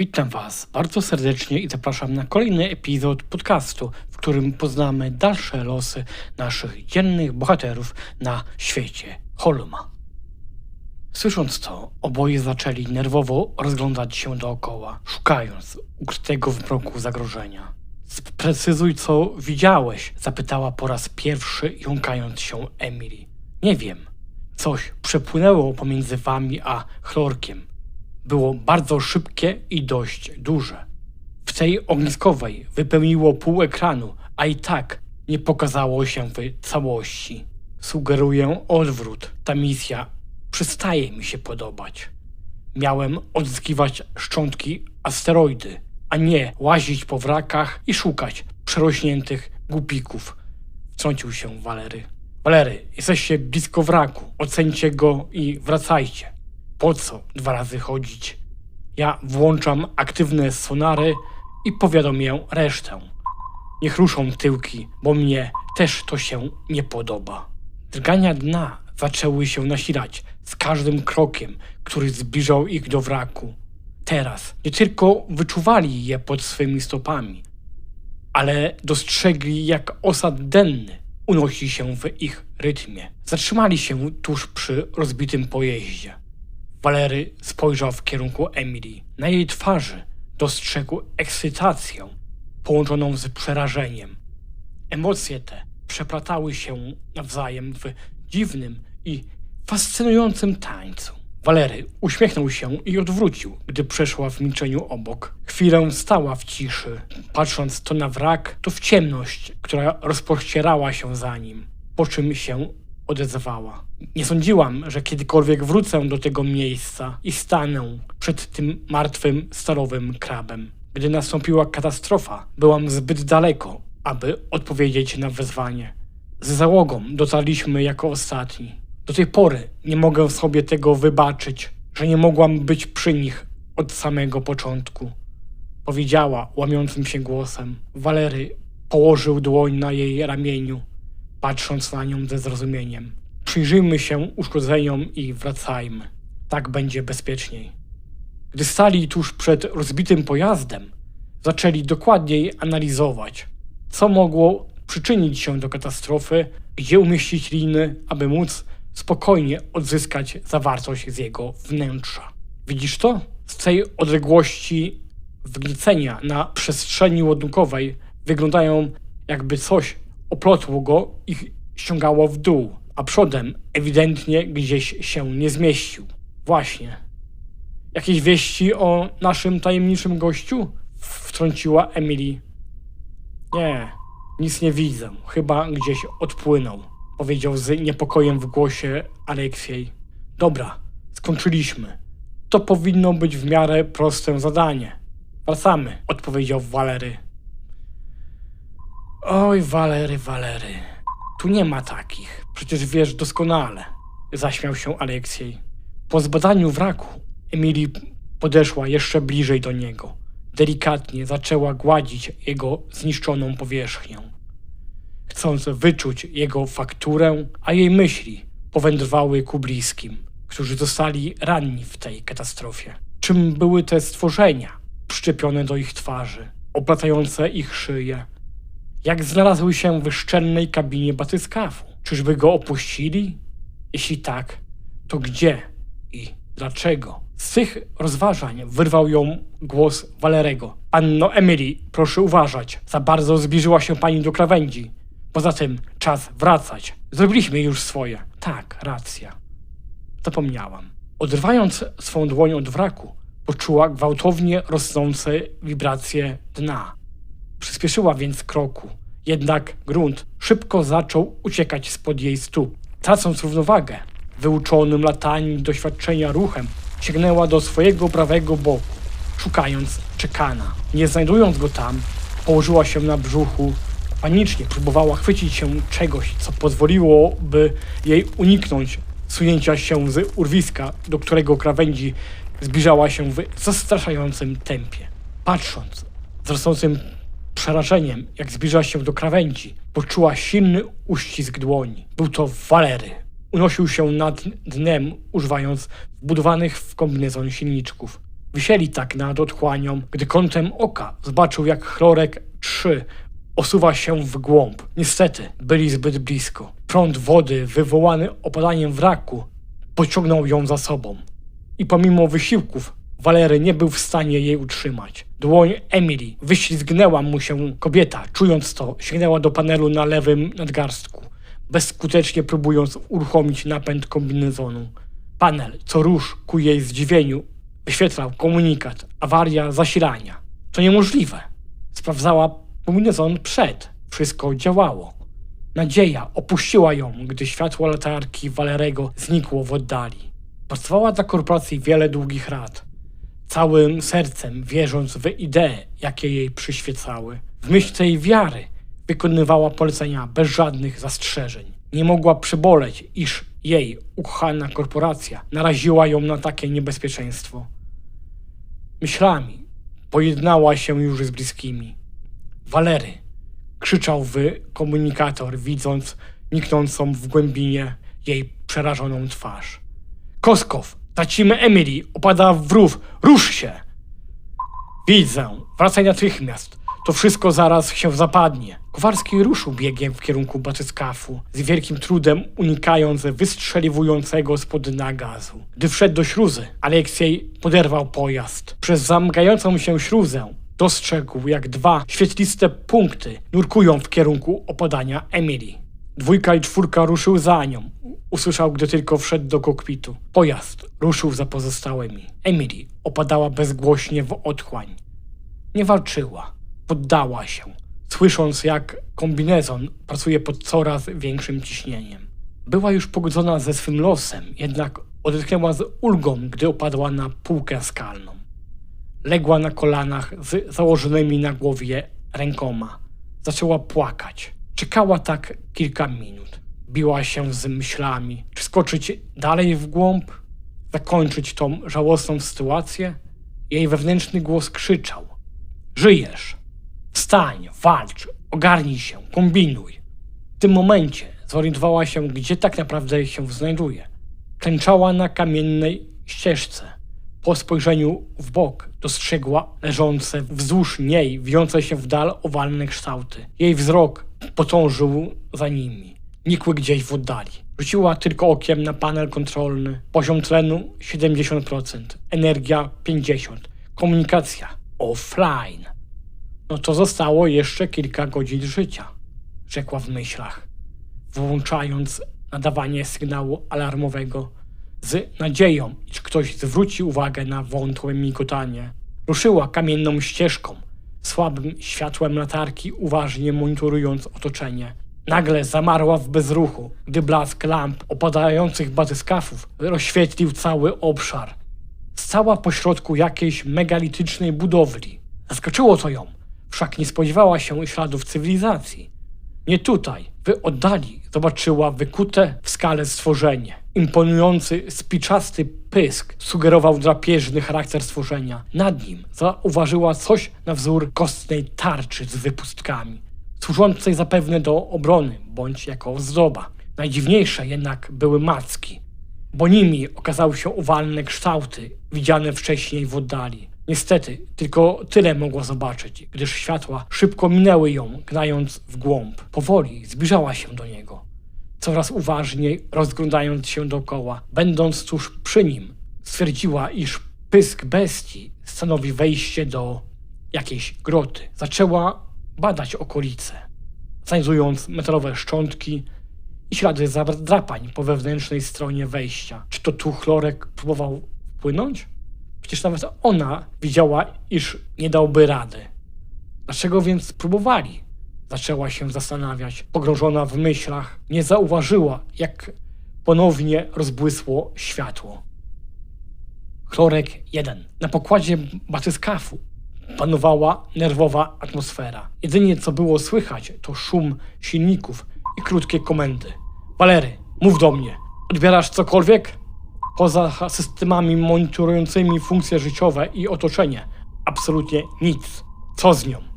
Witam Was bardzo serdecznie i zapraszam na kolejny epizod podcastu, w którym poznamy dalsze losy naszych dziennych bohaterów na świecie Holma. Słysząc to, oboje zaczęli nerwowo rozglądać się dookoła, szukając ukrytego w mroku zagrożenia. Sprecyzuj, co widziałeś, zapytała po raz pierwszy, jąkając się Emily. Nie wiem. Coś przepłynęło pomiędzy wami a chlorkiem. Było bardzo szybkie i dość duże. W tej ogniskowej wypełniło pół ekranu, a i tak nie pokazało się w całości. Sugeruję odwrót. Ta misja przestaje mi się podobać. Miałem odzyskiwać szczątki asteroidy, a nie łazić po wrakach i szukać przerośniętych głupików. Wtrącił się Walery. Walery, jesteście blisko wraku. Ocencie go i wracajcie. Po co dwa razy chodzić? Ja włączam aktywne sonary i powiadomię resztę. Niech ruszą tyłki, bo mnie też to się nie podoba. Drgania dna zaczęły się nasilać z każdym krokiem, który zbliżał ich do wraku. Teraz nie tylko wyczuwali je pod swymi stopami, ale dostrzegli, jak osad denny unosi się w ich rytmie. Zatrzymali się tuż przy rozbitym pojeździe. Walery spojrzał w kierunku Emily. Na jej twarzy dostrzegł ekscytację połączoną z przerażeniem. Emocje te przeplatały się nawzajem w dziwnym i fascynującym tańcu. Walery uśmiechnął się i odwrócił, gdy przeszła w milczeniu obok. Chwilę stała w ciszy, patrząc to na wrak, to w ciemność, która rozpościerała się za nim, po czym się odezwała. Nie sądziłam, że kiedykolwiek wrócę do tego miejsca i stanę przed tym martwym, stalowym krabem. Gdy nastąpiła katastrofa, byłam zbyt daleko, aby odpowiedzieć na wezwanie. Z załogą dotarliśmy jako ostatni. Do tej pory nie mogę sobie tego wybaczyć, że nie mogłam być przy nich od samego początku. Powiedziała łamiącym się głosem. Walery położył dłoń na jej ramieniu, patrząc na nią ze zrozumieniem. Przyjrzyjmy się uszkodzeniom i wracajmy. Tak będzie bezpieczniej. Gdy stali tuż przed rozbitym pojazdem, zaczęli dokładniej analizować, co mogło przyczynić się do katastrofy, gdzie umieścić liny, aby móc spokojnie odzyskać zawartość z jego wnętrza. Widzisz to? Z tej odległości wgniecenia na przestrzeni ładunkowej wyglądają jakby coś oplotło go i ściągało w dół, a przodem ewidentnie gdzieś się nie zmieścił. Właśnie. Jakieś wieści o naszym tajemniczym gościu? Wtrąciła Emily. Nie, nic nie widzę. Chyba gdzieś odpłynął, powiedział z niepokojem w głosie Aleksiej. Dobra, skończyliśmy. To powinno być w miarę proste zadanie. Wracamy, odpowiedział Walery. Oj, Walery, Walery. Tu nie ma takich. Przecież wiesz doskonale. Zaśmiał się Aleksiej. Po zbadaniu wraku Emily podeszła jeszcze bliżej do niego. Delikatnie zaczęła gładzić jego zniszczoną powierzchnię. Chcąc wyczuć jego fakturę, a jej myśli powędrowały ku bliskim, którzy zostali ranni w tej katastrofie. Czym były te stworzenia przyczepione do ich twarzy, oplatające ich szyje? Jak znalazły się w szczelnej kabinie batyskafu? Czyżby go opuścili? Jeśli tak, to gdzie i dlaczego? Z tych rozważań wyrwał ją głos Walerego. Anno Emily, proszę uważać, za bardzo zbliżyła się pani do krawędzi. Poza tym czas wracać. Zrobiliśmy już swoje. Tak, racja. Zapomniałam. Odrywając swą dłoń od wraku, poczuła gwałtownie rosnące wibracje dna. Przyspieszyła więc kroku, jednak grunt szybko zaczął uciekać spod jej stóp. Tracąc równowagę, wyuczonym latami doświadczenia ruchem, sięgnęła do swojego prawego boku, szukając czekana. Nie znajdując go tam, położyła się na brzuchu. Panicznie próbowała chwycić się czegoś, co pozwoliłoby jej uniknąć sunięcia się z urwiska, do którego krawędzi zbliżała się w zastraszającym tempie. Patrząc z rosnącym przerażeniem, jak zbliża się do krawędzi, poczuła silny uścisk dłoni. Był to Walery. Unosił się nad dnem, używając wbudowanych w kombinezon silniczków. Wisieli tak nad otchłanią, gdy kątem oka zobaczył, jak chlorek 3 osuwa się w głąb. Niestety, byli zbyt blisko. Prąd wody wywołany opadaniem wraku pociągnął ją za sobą. I pomimo wysiłków, Walery nie był w stanie jej utrzymać. Dłoń Emily wyślizgnęła mu się kobieta. Czując to, sięgnęła do panelu na lewym nadgarstku, bezskutecznie próbując uruchomić napęd kombinezonu. Panel, co róż ku jej zdziwieniu, wyświetlał komunikat awaria zasilania. To niemożliwe. Sprawdzała kombinezon przed. Wszystko działało. Nadzieja opuściła ją, gdy światło latarki Walerego znikło w oddali. Pracowała dla korporacji wiele długich lat, całym sercem wierząc w idee, jakie jej przyświecały. W myśl tej wiary wykonywała polecenia bez żadnych zastrzeżeń. Nie mogła przeboleć, iż jej ukochana korporacja naraziła ją na takie niebezpieczeństwo. Myślami pojednała się już z bliskimi. Walery krzyczał w komunikator, widząc niknącą w głębinie jej przerażoną twarz. Koskow, tracimy Emily, opada w rów, rusz się! Widzę, wracaj natychmiast, to wszystko zaraz się zapadnie. Kowarski ruszył biegiem w kierunku batyskafu, z wielkim trudem unikając wystrzeliwującego spod gazu. Gdy wszedł do śluzy, Aleksiej poderwał pojazd. Przez zamykającą się śluzę dostrzegł, jak dwa świetliste punkty nurkują w kierunku opadania Emily. Dwójka i czwórka ruszył za nią. Usłyszał, gdy tylko wszedł do kokpitu. Pojazd ruszył za pozostałymi. Emily opadała bezgłośnie w otchłań. Nie walczyła, poddała się, słysząc, jak kombinezon pracuje pod coraz większym ciśnieniem. Była już pogodzona ze swym losem, jednak odetchnęła z ulgą, gdy opadła na półkę skalną. Legła na kolanach z założonymi na głowie rękoma. Zaczęła płakać. Czekała tak kilka minut. Biła się z myślami, czy skoczyć dalej w głąb, zakończyć tą żałosną sytuację. Jej wewnętrzny głos krzyczał: Żyjesz! Wstań, walcz, ogarnij się, kombinuj. W tym momencie zorientowała się, gdzie tak naprawdę się znajduje. Klęczała na kamiennej ścieżce. Po spojrzeniu w bok dostrzegła leżące wzdłuż niej, wijące się w dal owalne kształty. Jej wzrok potążył za nimi. Nikły gdzieś w oddali. Rzuciła tylko okiem na panel kontrolny. Poziom tlenu 70%, energia 50%, komunikacja offline. No to zostało jeszcze kilka godzin życia, rzekła w myślach, włączając nadawanie sygnału alarmowego z nadzieją, iż ktoś zwróci uwagę na wątłe migotanie. Ruszyła kamienną ścieżką, słabym światłem latarki, uważnie monitorując otoczenie. Nagle zamarła w bezruchu, gdy blask lamp opadających batyskafów rozświetlił cały obszar. Stała pośrodku jakiejś megalitycznej budowli. Zaskoczyło to ją, wszak nie spodziewała się śladów cywilizacji. Nie tutaj, w oddali, zobaczyła wykute w skale stworzenie. Imponujący, spiczasty pysk sugerował drapieżny charakter stworzenia. Nad nim zauważyła coś na wzór kostnej tarczy z wypustkami, służącej zapewne do obrony bądź jako ozdoba. Najdziwniejsze jednak były macki, bo nimi okazały się owalne kształty widziane wcześniej w oddali. Niestety, tylko tyle mogła zobaczyć, gdyż światła szybko minęły ją, gnając w głąb. Powoli zbliżała się do niego, coraz uważniej rozglądając się dookoła. Będąc tuż przy nim, stwierdziła, iż pysk bestii stanowi wejście do jakiejś groty. Zaczęła badać okolice, znajdując metalowe szczątki i ślady zadrapań po wewnętrznej stronie wejścia. Czy to tu chlorek próbował wpłynąć? Przecież nawet ona widziała, iż nie dałby rady. Dlaczego więc próbowali? Zaczęła się zastanawiać, pogrążona w myślach. Nie zauważyła, jak ponownie rozbłysło światło. Chlorek 1. Na pokładzie batyskafu panowała nerwowa atmosfera. Jedynie co było słychać to szum silników i krótkie komendy. Walery, mów do mnie. Odbierasz cokolwiek? Poza systemami monitorującymi funkcje życiowe i otoczenie. Absolutnie nic. Co z nią?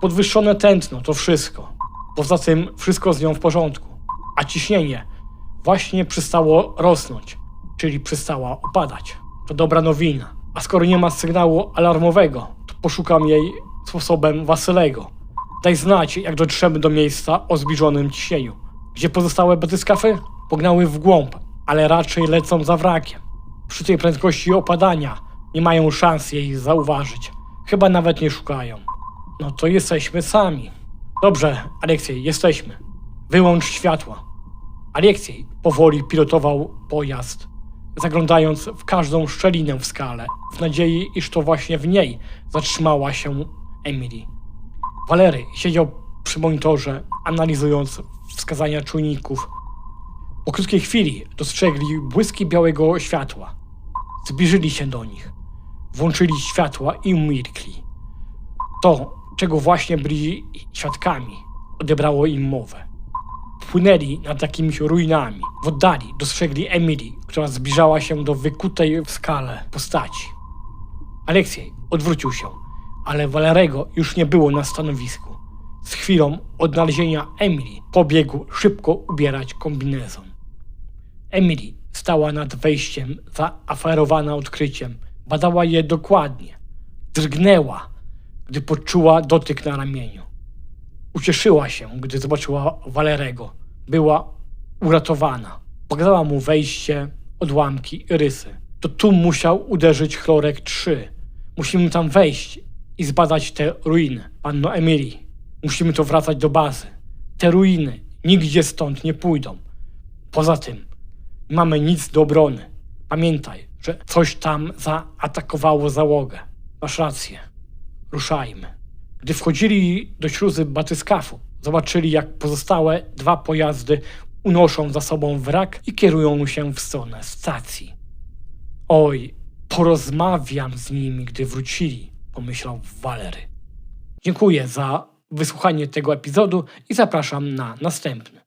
Podwyższone tętno to wszystko. Poza tym wszystko z nią w porządku. A ciśnienie właśnie przestało rosnąć, czyli przestała opadać. To dobra nowina, A skoro nie ma sygnału alarmowego, to poszukam jej sposobem Wasylego. Daj znać, jak dotrzemy do miejsca o zbliżonym ciśnieniu. Gdzie pozostałe batyskafy? Pognały w głąb, ale raczej lecą za wrakiem. Przy tej prędkości opadania nie mają szans jej zauważyć. Chyba nawet nie szukają. No to jesteśmy sami. Dobrze, Aleksiej, jesteśmy. Wyłącz światła. Aleksiej powoli pilotował pojazd, zaglądając w każdą szczelinę w skale, w nadziei, iż to właśnie w niej zatrzymała się Emily. Walery siedział przy monitorze, analizując wskazania czujników. Po krótkiej chwili dostrzegli błyski białego światła. Zbliżyli się do nich. Włączyli światła i umilkli. To, czego właśnie byli świadkami, odebrało im mowę. Płynęli nad jakimiś ruinami. W oddali dostrzegli Emily, która zbliżała się do wykutej w skale postaci. Aleksiej odwrócił się, ale Walerego już nie było na stanowisku. Z chwilą odnalezienia Emily pobiegł szybko ubierać kombinezon. Emily stała nad wejściem, zaaferowana odkryciem. Badała je dokładnie. Drgnęła, gdy poczuła dotyk na ramieniu. Ucieszyła się, gdy zobaczyła Walerego. Była uratowana. Pokazała mu wejście, odłamki i rysy. To tu musiał uderzyć chlorek 3. Musimy tam wejść i zbadać te ruiny. Panno Emilii, musimy to wracać do bazy. Te ruiny nigdzie stąd nie pójdą. Poza tym, mamy nic do obrony. Pamiętaj, że coś tam zaatakowało załogę. Masz rację. Ruszajmy. Gdy wchodzili do śluzy batyskafu, zobaczyli jak pozostałe dwa pojazdy unoszą za sobą wrak i kierują się w stronę stacji. Oj, porozmawiam z nimi, gdy wrócili, pomyślał Walery. Dziękuję za wysłuchanie tego epizodu i zapraszam na następny.